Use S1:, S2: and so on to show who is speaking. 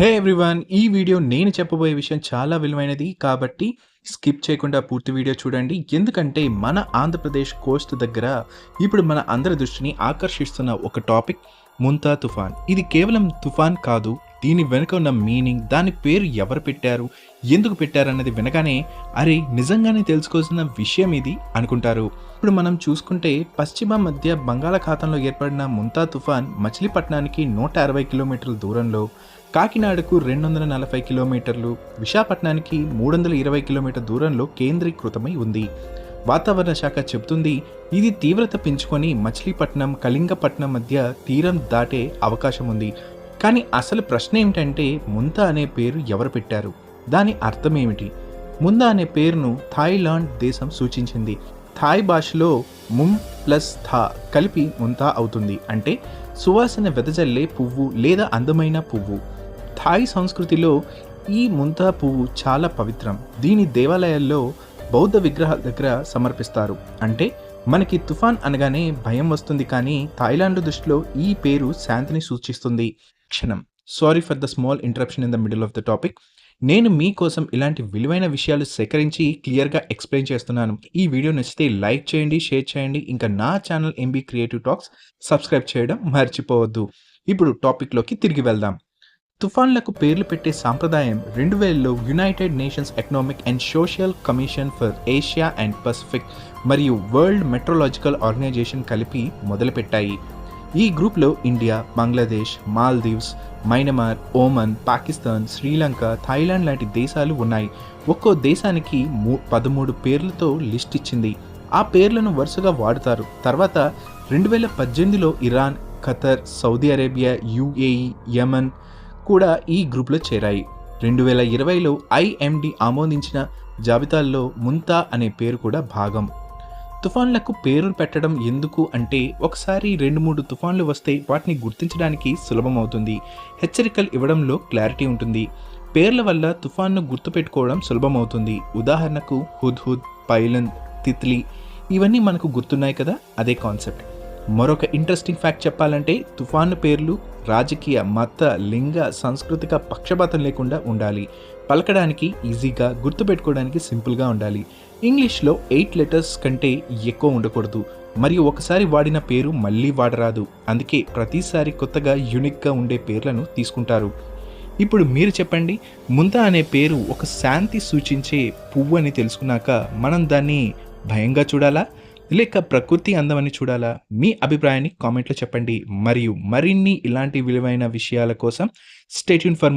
S1: హే everyone ఈ video నేను చెప్పబోయే విషయం చాలా విలువైనది కాబట్టి స్కిప్ చేయకుండా పూర్తి వీడియో చూడండి. ఎందుకంటే మన ఆంధ్రప్రదేశ్ కోస్ట్ దగ్గర ఇప్పుడు మన అందరి దృష్టిని ఆకర్షిస్తున్న ఒక టాపిక్ ముంతా తుఫాన్. ఇది కేవలం తుఫాన్ కాదు దీని వెనుక ఉన్న మీనింగ్ దాని పేరు ఎవరు పెట్టారు ఎందుకు పెట్టారు అన్నది వినగానే అరే నిజంగానే తెలుసుకోవాల్సిన విషయం ఇది అనుకుంటారు. ఇప్పుడు మనం చూసుకుంటే పశ్చిమ మధ్య బంగాళాఖాతంలో ఏర్పడిన ముంతా తుఫాన్ మచిలీపట్నానికి నూట అరవై కిలోమీటర్ల దూరంలో కాకినాడకు రెండు వందల నలభై కిలోమీటర్లు విశాఖపట్నానికి మూడు వందల ఇరవై కిలోమీటర్ దూరంలో కేంద్రీకృతమై ఉంది. వాతావరణ శాఖ చెబుతుంది ఇది తీవ్రత పెంచుకొని మచిలీపట్నం కళింగపట్నం మధ్య తీరం దాటే అవకాశం ఉంది. కానీ అసలు ప్రశ్న ఏమిటంటే ముంత అనే పేరు ఎవరు పెట్టారు? దాని అర్థం ఏమిటి? ముంద అనే పేరును థాయిలాండ్ దేశం సూచించింది. థాయ్ భాషలో ముమ్ ప్లస్ థా కలిపి ముంతా అవుతుంది. అంటే సువాసన వెదజల్లే పువ్వు లేదా అందమైన పువ్వు. థాయ్ సంస్కృతిలో ఈ ముంతా పువ్వు చాలా పవిత్రం. దీని దేవాలయాల్లో బౌద్ధ విగ్రహాల దగ్గర సమర్పిస్తారు. అంటే మనకి తుఫాన్ అనగానే భయం వస్తుంది కానీ థాయిలాండ్ దృష్టిలో ఈ పేరు శాంతిని సూచిస్తుంది. క్షణం. Sorry for the small interruption in the middle of the topic నేను మీకోసం ఇలాంటి విలువైన విషయాలు సేకరించి క్లియర్గా ఎక్స్ప్లెయిన్ చేస్తున్నాను. ఈ వీడియో నచ్చితే లైక్ చేయండి షేర్ చేయండి. ఇంకా నా channel MB creative talks subscribe చేయడం మర్చిపోవద్దు. ఇప్పుడు టాపిక్లోకి తిరిగి వెళ్దాం. తుఫాన్లకు పేర్లు పెట్టే సాంప్రదాయం రెండు వేలలో United Nations Economic and Social Commission for Asia and Pacific మరియు వరల్డ్ మెట్రోలాజికల్ ఆర్గనైజేషన్ కలిపి మొదలుపెట్టాయి. ఈ గ్రూప్లో India Bangladesh Maldives Myanmar Oman Pakistan Sri Lanka Thailand లాంటి దేశాలు ఉన్నాయి. ఒక్కో దేశానికి మూ పదమూడు పేర్లతో లిస్ట్ ఇచ్చింది. ఆ పేర్లను వరుసగా వాడుతారు. తర్వాత రెండు వేల పద్దెనిమిదిలో Iran Qatar Saudi Arabia UAE Yemen కూడా ఈ గ్రూప్లో చేరాయి. రెండు వేల ఇరవైలో ఐఎండి ఆమోదించిన జాబితాల్లో ముంతా అనే పేరు కూడా భాగం. తుఫాన్లకు పేరు పెట్టడం ఎందుకు అంటే ఒకసారి రెండు మూడు తుఫాన్లు వస్తే వాటిని గుర్తించడానికి సులభమవుతుంది. హెచ్చరికలు ఇవ్వడంలో క్లారిటీ ఉంటుంది. పేర్ల వల్ల తుఫాన్ను గుర్తుపెట్టుకోవడం సులభమవుతుంది. ఉదాహరణకు హుద్హుద్ పైలన్ తిత్లీ ఇవన్నీ మనకు గుర్తున్నాయి కదా? అదే కాన్సెప్ట్. మరొక ఇంట్రెస్టింగ్ ఫ్యాక్ట్ చెప్పాలంటే తుఫాను పేర్లు రాజకీయ మత లింగ సాంస్కృతిక పక్షపాతం లేకుండా ఉండాలి. పలకడానికి ఈజీగా గుర్తుపెట్టుకోవడానికి సింపుల్గా ఉండాలి. ఇంగ్లీష్లో ఎయిట్ లెటర్స్ కంటే ఎక్కువ ఉండకూడదు. మరియు ఒకసారి వాడిన పేరు మళ్ళీ వాడరాదు. అందుకే ప్రతిసారి కొత్తగా యూనిక్గా ఉండే పేర్లను తీసుకుంటారు. ఇప్పుడు మీరు చెప్పండి ముంత అనే పేరు ఒక శాంతి సూచించే పువ్వు అని తెలుసుకున్నాక మనం దాన్ని భయంగా చూడాలా? లేక ప్రకృతి అందమని చూడాలా? మీ అభిప్రాయాన్ని కామెంట్లో చెప్పండి. మరియు మరిన్ని ఇలాంటి విలువైన విషయాల కోసం స్టేట్యూన్ ఫర్